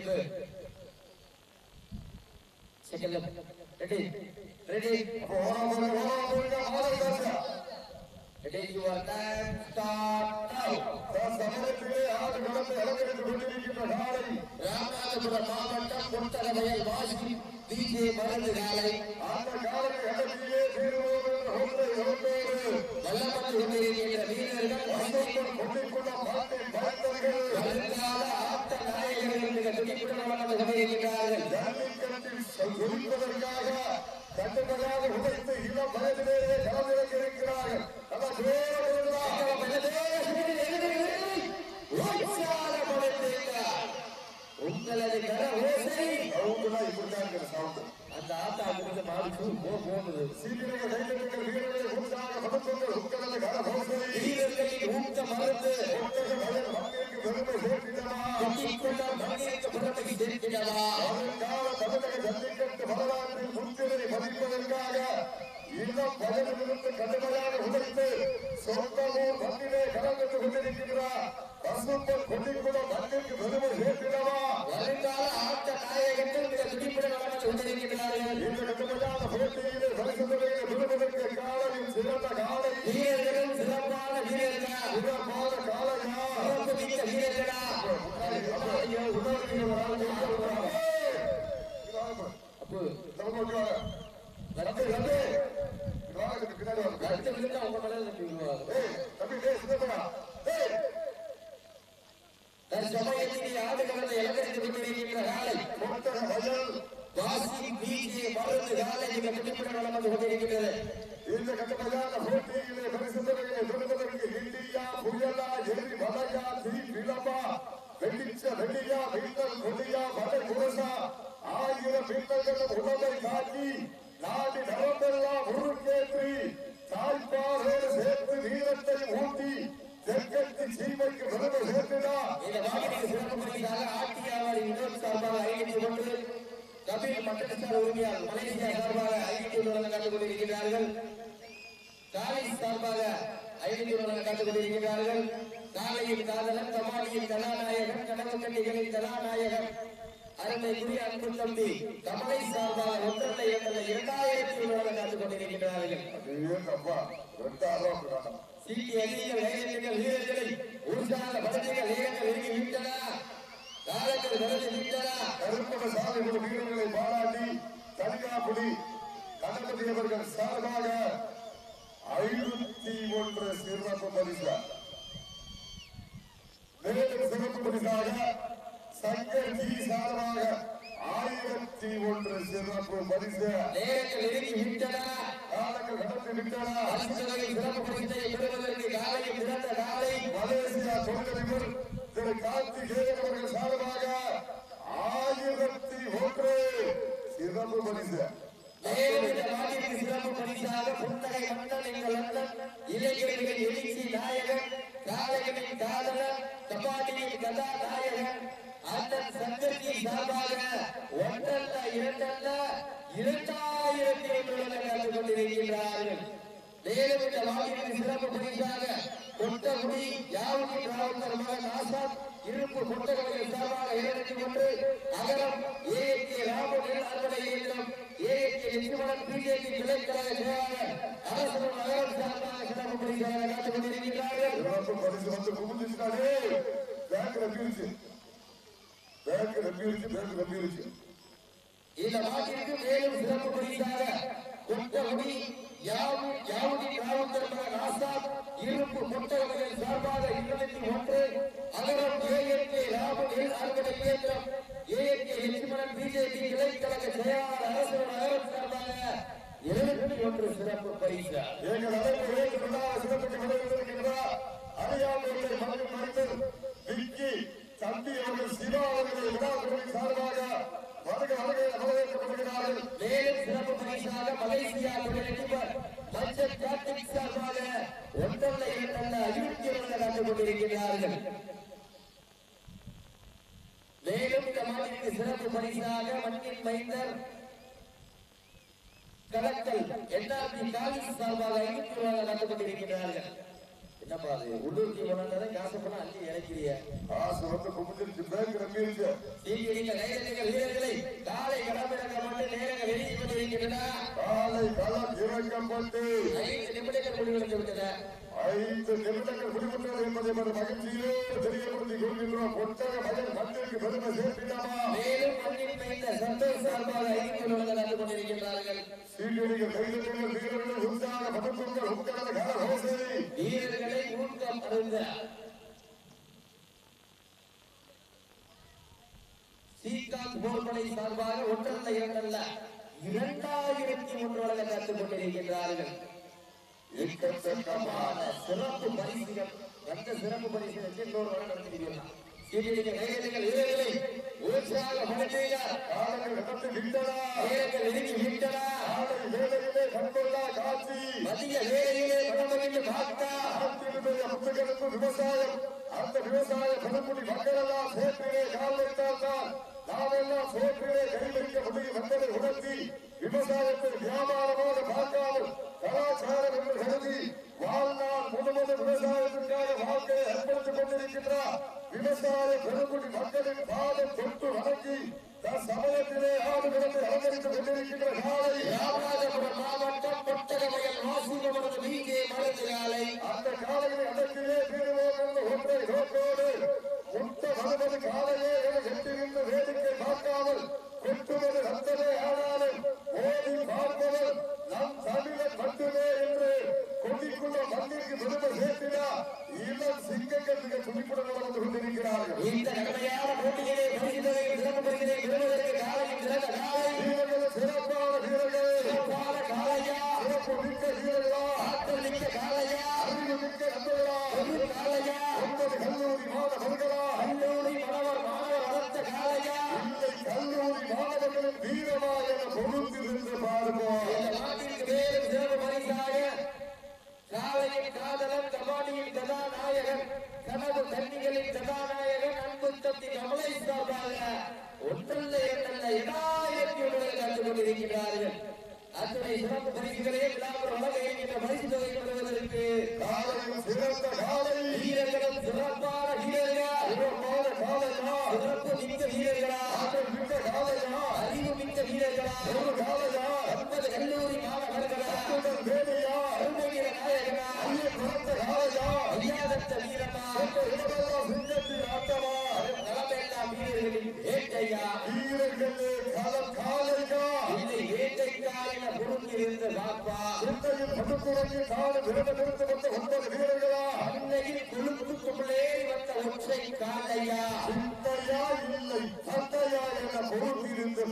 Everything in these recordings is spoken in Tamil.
அப்ப second ready. Ready. Ready you are time start Ramanathapuram மாவட்டம் கொட்டகவையில் வாசி டிஜே மருந்து காலை வல்லமன் கொண்டிருக்கின்ற வீரர்கள் கட்டுப்படாத உடைத்து இளம் வயதிலேயே களமிறக்கி இருக்கிறார்கள் உங்களது கர ஓசை. அவங்களாம் இப்படிதான் சவுண்ட். அந்த ஆத்தா கொடுத்த மாடுக்கு போ வீரர்களை உற்சாக படுத்துங்கள் உங்களது ஒட்டக பெருமை கொட்டிக்கொள்ள பெருமை வருங்கால தமிழக ஜல்லிக்கட்டு வரலாற்றில் பதிப்பதற்காக இளம் வயதிலிருந்து கடுமையாக உழைத்து சொந்த ஊர் மண்ணிலே கலந்து கொண்டிருக்கிறார் பசும்பல் கொட்டிக்குளம் மண்ணிற்கு பெருமை சேர்த்திடவா வருங்கால ஆட்ட நாயகர்கள் மிக துடிப்புடன் வளர்ந்து கொண்டிருக்கிறார்கள் இந்த கடுமையான போட்டியிலே பரிசுத்தலையை பெறுவதற்கு காலையில் சிறந்த காலை வீரர்களும் சிறப்பான வீரர்களா சிறப்பான காலையா சிறப்பு மிக்க வீரர்களா ஐயோ, உணர்வு வராது. ஏய், இது வாங்க. அப்போ நம்ம கொண்டு வாங்க. ரத்து ரத்து இது வாங்க, இதுக்கு பின்னாடி வாங்க. ரத்து விழுந்தா உங்க மேல தம்பி விழுவாங்க ஏய், தம்பி, டேய், சின்னப்பா. ஏய், தற்சமயத்தில் ஆடு கடந்த இலக்கரித்து கொண்டிருக்கின்ற காலை ஒட்டக வயல். வாசி பிஜே மருந்து காலை மிக துடிப்புடன் வளர்ந்து கொண்டிருக்கிறது இந்த கடுமையான போட்டியிலே பரிசுத்தலையை பெறுவதற்கு இந்தியா புயலா எரி மலையா தீ விளம்பா வெடிச்ச வெள்ளியா மின்னல் கொடியா மலை முரசா ஆயிரம் மின்னல்களும் உடலை காட்டி நாடி நரம்பெல்லாம் உருக்கேற்றி தாய்ப்பாரோடு சேர்த்து வீரத்தை ஊட்டி தெற்கத்தி சீமைக்கு பெருமை சேர்த்துடா இந்த வாகனத்தை சிறப்பு பணிக்காக வினோத் சார்பாக ஐநூத்தி ஒன்று கபில் மட்டசார் உரிமையாளர் மலேசியா சார்பாக ஐநூத்தி ஒன்று கண்டுக் கொண்டிருக்கிறார்கள். காலை சார்பாக ஐநூத்தி ஒன்று கண்டுக் கொண்டிருக்கிறார்கள். காலையின் காதலன் கமாடியின் கதாநாயகன் கடவுக்கட்டிகளின் கதாநாயகன். அருமைக்குரிய அன்பு தம்பி கமலை சார்பாக ஒன்றரை என்ற இரண்டாயிரத்தி ஒன்று கண்டுக் கொண்டிருக்கிறார்கள். சீட்டி அணிகள் லைனர்கள் வீரர்களை உற்சாக படங்கள் விட்டன விட்டன சாலை வீரர்களை பாராட்டி தனியாபுடி கணபதி அவர்கள் சார்பாக ஐநூத்தி ஒன்று சிறப்பு பரிசு மேலும் சிறப்பு பரிசாக சங்கர் ஜி சார்பாக ஆயிரத்தி ஒன்று சிறப்பு பரிசு. நேரங்கள் நெருங்கி விட்டன. காலங்கள் கடந்து விட்டன. பரிசுகளில் சிறப்பு பரிசை பெறுவதற்கு காலையில் மலேசியா தொழிலதிபர் திரு கார்த்திகேயன் அவர்கள் சார்பாக ஆயிரத்தி ஒன்று சிறப்பு பரிசு. சிறப்பு பரிசாக புத்தகை மன்னன் எங்கள் அண்ணன் இளைஞர்களின் எழுச்சி நாயகன் காலைகளின் காதலன் கபாடியின் கதாநாயகன் அண்ணன் சங்கத்தின் சார்பாக ஒன்றல்ல இரண்டல்ல இரண்டாயிரத்தி ஐநூறு கலந்து கொண்டிருக்கிறார்கள் மேலும் இந்த வாக்கிற்கு சிறப்பு பரிசாக கொட்டகுடி மகன் ஆசாத் இருப்பு கொட்டகுடிகள் சார்பாக இருநூத்தி ஒன்று அகரம் ஏஎஸ்கே ராமன் அறுவடை இயக்கம் ஏஎஸ்கே லட்சுமணன் பிஜேபி கிளைக்கழக செயலாளர் அரசு நகரம் சார்பாக சிறப்பு காத்துக் கொண்டிருக்கிறார்கள் சிறப்பு பரிசு வந்து பேங்க் நம்பிருச்சு பேங்க் நம்பிருச்சு பேங்க் நம்பிருச்சு இந்த நாட்டிற்கு மேலும் சிறப்பு பரிசாக கொட்டகுடி யாவு யாவுடி கிராமத்தர் மகன் ஆசாத் இருப்பு கொட்டகுடிகள் சார்பாக இருநூத்தி ஒன்று அகரம் ஏஎஸ்கே ராமன் அறுவடை இயக்கம் ஏஎஸ்கே லட்சுமணன் பிஜேபி கிளைக்கழக செயலாளர் அரசு நகரம் சார்பாக இருநூத்தி ஒன்று சிறப்பு பரிசு. எங்கள் அழைப்பு ஏற்றுக்கொண்டால் சிறப்புக்கு வரவேற்கின்றார் அறியாமையை மகன் மனிதர் விக்கி தம்பி அவர்கள் சிவா அவர்கள் விழாக்குழுவின் சார்பாக வருக வருகை வரவேற்கப்படுகிறார்கள். மேலும் சிறப்பு பரிசாக மலேசியா தொழிலதிபர் மஞ்சள் கார்த்திக் சார்பாக ஒன்றல்ல இரண்டல்ல ஐநூத்தி ஒன்று கண்டு கொண்டிருக்கிறார்கள். மேலும் இந்த சிறப்பு பரிசாக மண்ணின் மைந்தர் கலக்கல் என்ஆர்பி காலிஸ் சார்பாக ஐநூத்தி ஒன்று கொண்டிருக்கிறார்கள். என்னப்பா அது? உள்ளூர்க்கு போனாதான் காசு பண்ண அள்ளி இறக்கிறிய காசு வந்து கும்பிட்டு பேங்க் சீக்கிரிங்க கைதட்டுங்க வீரர்களை காலை களமிறக்கப்பட்டு நேரங்கள் வெளியே கொண்டிருக்கின்றன காலை களம் இறக்கப்பட்டு ஐந்து நிமிடங்கள் முடிவடைந்து விட்டன. ஐந்து நிமிடங்கள் முடிவுற்றது என்பதை ஒரு மகிழ்ச்சியிலே தெரியப்படுத்திக் கொள்கின்றோம். ஒட்டக மகன் மண்ணிற்கு பெருமை மேலும் மண்ணின் மைந்த சந்தோஷ் சார்பாக ஐந்து நிமிடங்கள் நடந்து கொண்டிருக்கின்றார்கள். கைதட்டுங்கள் வீரர்கள் உற்சாக படுத்துங்கள் உங்களது கர ஹோசை வீரர்களை ஊக்கம் அருந்த ஸ்ரீகாந்த் சார்பாக ஒன்றல்ல இரண்டல்ல இரண்டாயிரத்தி மூன்று வரை கற்றுக் கொண்டிருக்கின்றார்கள் எக்கச்சக்கமான சிறப்பு பரிசுகள் அந்த சிறப்பு பரிசுகளுக்கு இன்னொரு வரை நடத்திருக்கிறார் சீட்டிலிங்க கைதட்டுங்கள் வீரர்களை உற்சாகப்படுத்துங்க காலங்கள் நடந்து விட்டனா. வீரர்கள் நெருங்கி விட்டன. காலை வேலையிலே காட்சி. மதிய வேலையிலே பார்த்தா விவசாயம் அந்த விவசாய பெருமுடி மக்கள் எல்லாம் சேற்றிலே கால் வைத்தால்தான் நாமெல்லாம் சேற்றிலே கை வைக்க முடியும் என்பதை உணர்த்தி விவசாயத்தை வியாபாரமாக பார்க்காமல் கலாச்சாரம் என்று கருதி வாழ்நாள் முழுவதும் விவசாயத்திற்காக வாழ்க்கையை அர்ப்பணித்துக் கொண்டிருக்கின்றார். விவசாய பெருங்குடி மக்களின் பாதம் தொட்டு வணங்கி தன் சமயத்திலே ஆடுகளத்தை அலங்கரித்துக் கொண்டிருக்கின்ற காலை ராமநாதபுரம் மாவட்டம் கொட்டகமையல் வாசிகமனது வீங்கே மருந்து காலை அந்த காலையை மிக்க வீரர்களா ஆற்றல் மிக்க காலையா அறிவு மிக்க நண்பர்களா ஒரு காலையா ஒன்பது கல்லூரி மாணவர்களா கல்லூரி மாணவர் மாணவர் வளர்த்த காலையா இல்லை கல்லூரி மாணவர்களின் வீரமா என பொருந்திருந்து பார்ப்போம் இந்த நாட்டிற்கு மேலும் சிறப்பு பரிசாக காலையின் காதலன் கபாடியின் கதாநாயகன் கனவு கன்னிகளின் கதாநாயகன் அன்பு தம்பி கமலை சார்பாக ஒன்றல்ல இரண்டல்ல இரண்டாயிரத்தி ஒன்பதில் கொண்டிருக்கிறார்கள் அத்தனை சிறப்பு பரிசுகளே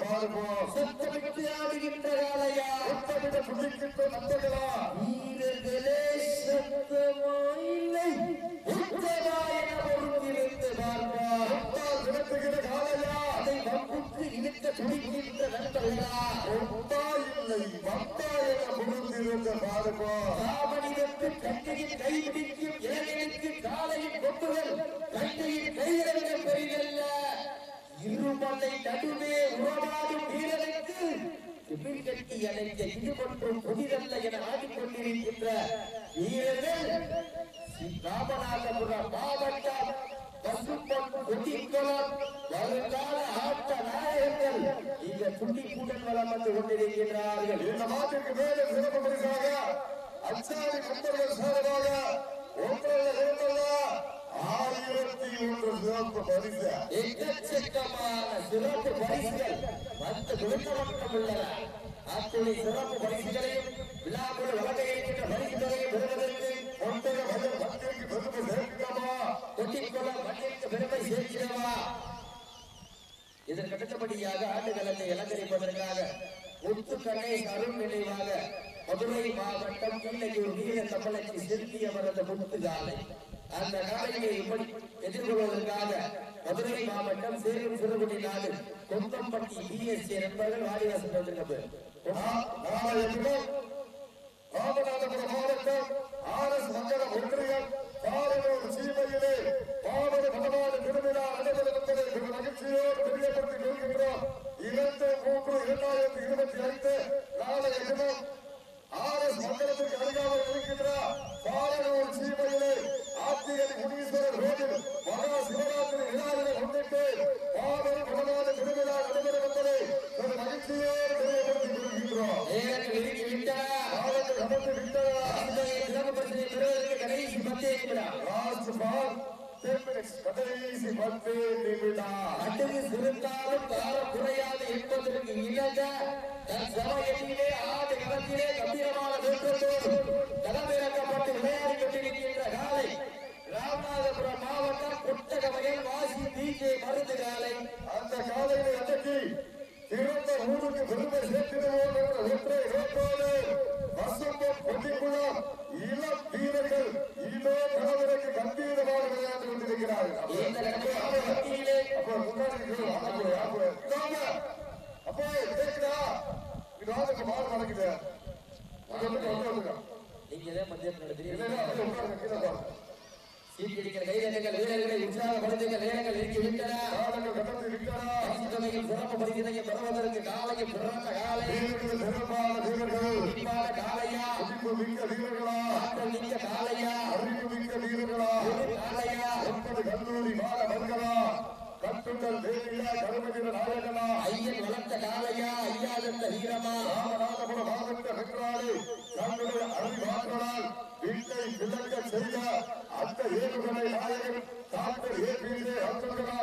பொருந்திருந்து பார்ப்போம் சத்தமிட்டு ஆடுகின்ற காலையா ஒத்தமிட புதிக்கின்ற நண்பர்களா வீரர்களே சத்தமா இல்லை உத்தமா என பொருந்திருந்து பார்ப்பா ஒத்தால் விரட்டுகிற காலையா? அதை வம்புக்கு இழுக்க துடிக்கின்ற நண்பர்களா? ஒத்தா இல்லை. வந்தா என பொருந்திருந்து பார்ப்போம் இருமலை நடுவே உறவாடும் வீரனுக்கு திமிர் கட்டி அடைந்த இது மற்றும் புதிதல்ல என ஆடிக்கொண்டிருக்கின்ற வீரர்கள் ஸ்ரீ ராமநாதபுரம் மாவட்டம் வருங்கால ஆட்ட நாயகர்கள் இந்த துண்டிப்புடன் வளம் வந்து கொண்டிருக்கிறார்கள் இந்த மாட்டிற்கு மேலும் சிறப்பு பரிசாக அச்சாரி நண்பர்கள் சார்பாக ஒன்றல்ல ஆயிரத்தி ஒன்று சிறப்பு பரிசு எக்கச்சக்கமான சிறப்பு பரிசுகள் வந்து விழுந்த உள்ளன அத்துணை சிறப்பு பரிசுகளையும் விழாக்குள் வழங்க பரிசுகளையும் பெறுவதற்கு ஒன்றரை முதல் பத்திரிகை பெருமை சேர்க்கலாமா கொட்டிக்கொள்ள மண்ணிற்கு பெருமை சேர்க்கிறோமா இதற்கு அடுத்தபடியாக ஆண்டுகளத்தை அலங்கரிப்பதற்காக முத்து கணேஷ் அருண் நினைவாக மதுரை மாவட்டம் கிள்ளகியூர் வீர கப்பலுக்கு செலுத்தியவரது முத்து காலை. அந்த காலையை இப்படி எதிர்கொள்வதற்காக மதுரை மாவட்டம் சேலம் சிறுகுடி நாடு கொந்தம்பட்டி பிஎஸ்சி நண்பர்கள் வாரிவாசம் வந்திருக்கிறது நாளைய ராமநாதபுரம் மாவட்டம் ஆர் எஸ் மங்கள ஒன்றியம் பாரனூர் சீமையிலே பாவன திருவிழா நடைபெறும் மகிழ்ச்சியோடு தெரியப்படுத்திக் கொள்கின்றோம். இரண்டு மூன்று இரண்டாயிரத்தி இருபத்தி ஐந்து நாளைய தினம் ஆர் எஸ் மங்கலத்திற்கு அருகாமல் இருக்கின்ற ஆதியில் முனீஸ்வரர் கோயில் மகா சிவராத்திரி விழாவினை முன்னிட்டு பாடல் பிரபலாத திருவிழா நடைபெற புத்தகமையில் வாசி டிஜே மருந்து காலை. அந்த காலையை அடக்கி திறந்த ஊருக்கு பெருமை சேர்த்திடுவோம் என்ற ஒற்றை இழப்போடு வசம்பம் கொட்டிக்குளம் இளம் வீரர்கள் இதோ கடவுளுக்கு கம்பீரமாக விளையாண்டு கொண்டிருக்கிறார்கள் அப்போ முன்னாடி. அப்போ கேக்குதா? இது மாறு நடக்குது நீங்க தான் நடத்துறீங்க சீட்டிடிக்கிற கைதட்டுங்கள் வீரர்களை உற்சாகப்படுத்துங்கள் நேரங்கள் இருக்கு விட்டன காலங்கள் கடந்து விட்டனா தொகையில் சிறப்பு பரிசினையை பெறுவதற்கு காலையில் பிறந்த காலை வீரர்கள் சிறப்பான வீரர்கள் குறிப்பான காலையா துடிப்பு மிக்க வீரர்களா ஆற்றல் மிக்க காலையா அறிவு மிக்க வீரர்களா ஒரு காலையா ஒன்பது கல்லூரி மாணவர்களா கட்டுங்கள் தேவியா கருமகிர நாயகனா ஐயன் வளர்த்த காலையா ஐயாதந்த வீரமா ராமநாதபுர மாவட்ட வென்றாலே தங்களுடைய அறிவாற்றலால் வீட்டை விளக்க செய்த அந்த ஏவுகணை நாயகன் டாக்டர் ஏ பி ஜே அப்துல்கலா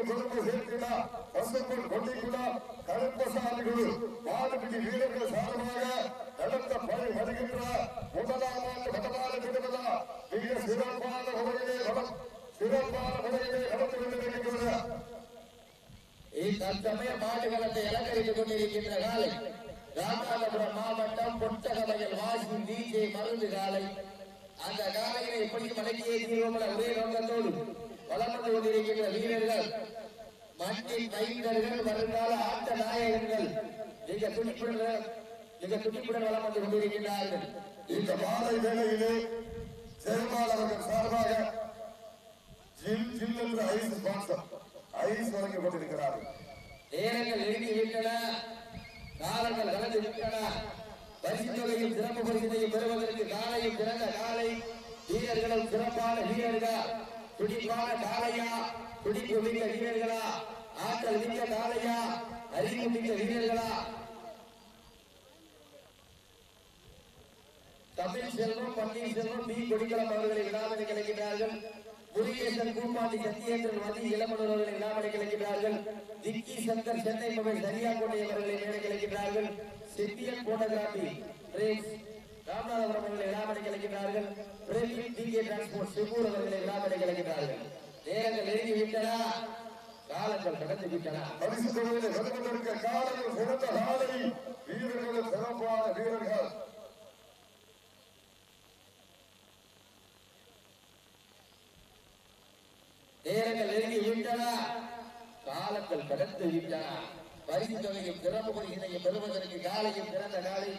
மண்ணிற்கு பொறுப்பு சேர்த்தினா பசுப்பொன் கொண்டிக்குடா கருப்பசாமி குழு மாடுபிடி வீரர்கள் சார்பாக நடத்த பணி வருகின்ற முதலாம் ஆண்டு வடமாறு திருவிழா மிக சிறப்பான முறையிலே நட- சிறப்பான முறையிலே நடந்து கொண்டிருக்கின்றது தற்சமய மாட்டுகளத்தை அலங்கரித்துக் கொண்டிருக்கின்ற காலை ராமநாதபுரம் மாவட்டம் பொட்டகமையில் வாசி டிஜே மருந்து காலை அந்த காலையில எப்படி மடக்கியே தீர்வமல ஒரே நோக்கத்தோடு வளம் கொண்டிருக்கின்ற வீரர்கள் மண்ணின் மைந்தர்கள் வருங்கால ஆட்ட நாயகர்கள் மிக துடிப்புடன் மிக துடிப்புடன் வளம் வந்து இந்த மாலை வேளையிலே அவர்கள் சார்பாக ஜில் ஜில் என்று ஐஸ் ஸ்பான்சர் ஐஸ் வழங்கப்பட்டிருக்கிறார்கள் நேரங்கள் நெருங்கி விட்டன காலங்கள் கலந்து விட்டன. பரிசு தொகையும் சிறப்பு பரிசினையும் பெறுவதற்கு காலையும் பிறந்த காலை வீரர்களும் சிறப்பான வீரர்கள். துடிப்பான காலையா துடிப்பு மிக்க வீரர்களா? ஆற்றல் மிக்க காலையா அறிவு மிக்க வீரர்களா? தமிழ் செல்வம் பன்னீர் செல்வம் பி. கொடிக்கலம் அவர்களை விழாமணி கிடைக்கிறார்கள் முருகேசன் பூமாண்டி சத்யேந்திரன் மதி இளமனூர் அவர்களை விழாமணி கிடைக்கிறார்கள் சங்கர் சென்னை மகள் சரியாக்கோட்டை அவர்களை மேடை கிடைக்கிறார்கள் செட்டியன் போட்டோகிராபி ராமநாதபுரம் அவர்களை விழாமணி கிடைக்கிறார்கள் பிரேமின் டி கே டிரான்ஸ்போர்ட் சிவூர் அவர்களை விழாமணி கிடைக்கிறார்கள் நேரங்கள் நெருங்கி விட்டன காலங்கள் கடந்து விட்டன. பரிசு பெறுவதற்கு காலையில் சிறந்த காலை வீரர்கள் சிறப்பான வீரர்கள். நேரங்கள் நெருங்கி விட்டன காலங்கள் கடந்து விட்டன. பரிசு தொகையும் சிறப்பு பரிசினையும் பெறுவதற்கு காலையும் பிறந்த காலை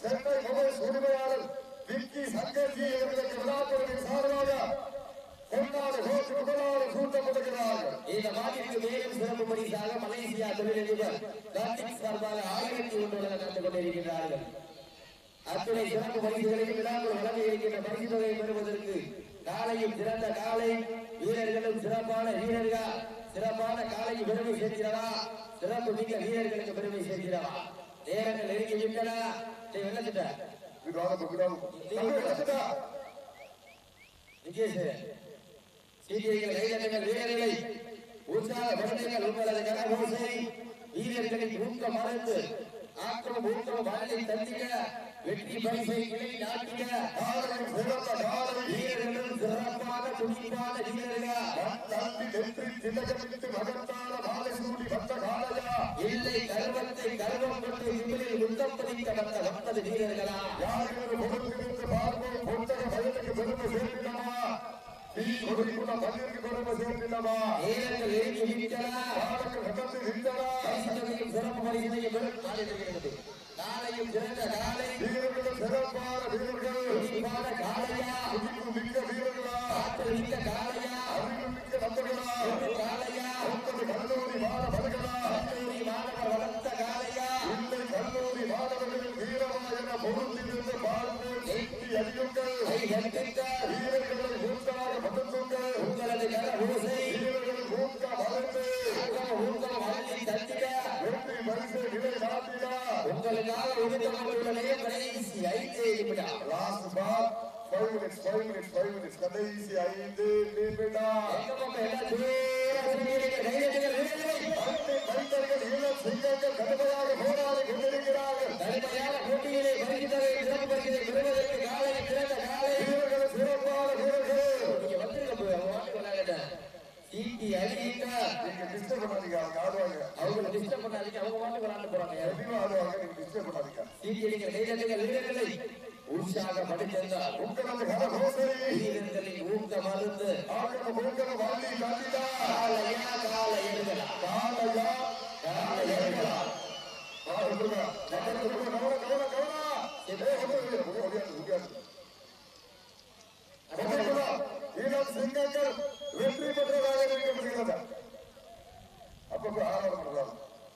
சென்னை மொபைல் உரிமையாளர் விக்கி சங்கர்ஜி அவர்களுக்கு விழாக்குழுவின் சார்பாக பொன்னாடு கோட்டு முதலாளர் கூட்டப்படுகிறார்கள் இந்த மாநிலத்துக்கு மேலும் சிறப்பு பரிசாக மலேசியா தொழிலதிபர் கார்த்திக் சார்பாக ஆயிரத்தி ஒன்று நடந்து கொண்டிருக்கிறார்கள் அத்துணை சிறப்பு பரிசுகளையும் விழாக்கள் வழங்க இருக்கின்ற பரிசு தொகையை பெறுவதற்கு காலையும் சிறந்த காலை வீரர்களும் சிறப்பான வீரர்கள் சிறப்பான காலைக்கு பெருமை சேர்க்கிறவா? சிறப்பு மிக்க வீரர்களுக்கு பெருமை சேர்க்கிறவா? நேரங்கள் நெருங்கி விட்டன. வீரர்களை. கனகோசை வீரர்களின் ஊக்கம் மறந்து ஆக்கம் ஊக்கம் தந்திக்க வெற்றி பரிசை நாட்டிக்க காலையில் சிறந்த காலை வீரர்களும் சிறப்பான தம்பி வெற்றி திலகமிட்டு மகத்தான மாலை வந்த காலையா இல்லை கர்வத்தை கர்வம் கொண்டு இவரில் முத்தம் பதிக்க வந்த ஒன்பது வீரர்களா யாருக்கு வயலுக்கு பெருமை நீ பெருமை விட்டனா நாளை தெரிகிறது நாளையும் சிறந்த காலை வீரர்கள் சிறப்பான வீரர்கள் காலையா? மிக்க ஃபைவ் மினிட்ஸ் கடைசி ஐந்து நிமிடம்? கடுமையாக போராடி கொண்டிருக்கிறார்கள். கடுமையான போட்டியிலே சிறப்பு பரிசினை பெறுவதற்கு காலை சிறந்த காலை வீரர்கள் சிறப்பான வீரர்கள் நீங்க வந்துருங்க போய் அவங்க வாட்டு விளையாட அடிங்க நீங்க டிஸ்டர்ப் பண்ணாதீங்க. அவங்க ஆடுவாங்க. அவங்களை டிஸ்டர்ப் பண்ணாதீங்க. அவங்க வாட்டு விளையாண்டு போறாங்க. ஆடுவாங்க. நீங்க டிஸ்டர்ப் பண்ணாதீங்க. உங்களது கரகோசரி ஊக்க மருந்து காலையா காலை எழுதலாம் காலையா காலை கவனம் கவனம் கவனம் கவனம். சிங்கங்கள் ವೆಟ್ರಿ ಪತ್ರ ರಾಜಕೀಯ ಮುಗಿದ ಅಪ್ಪ ಆರೋಪ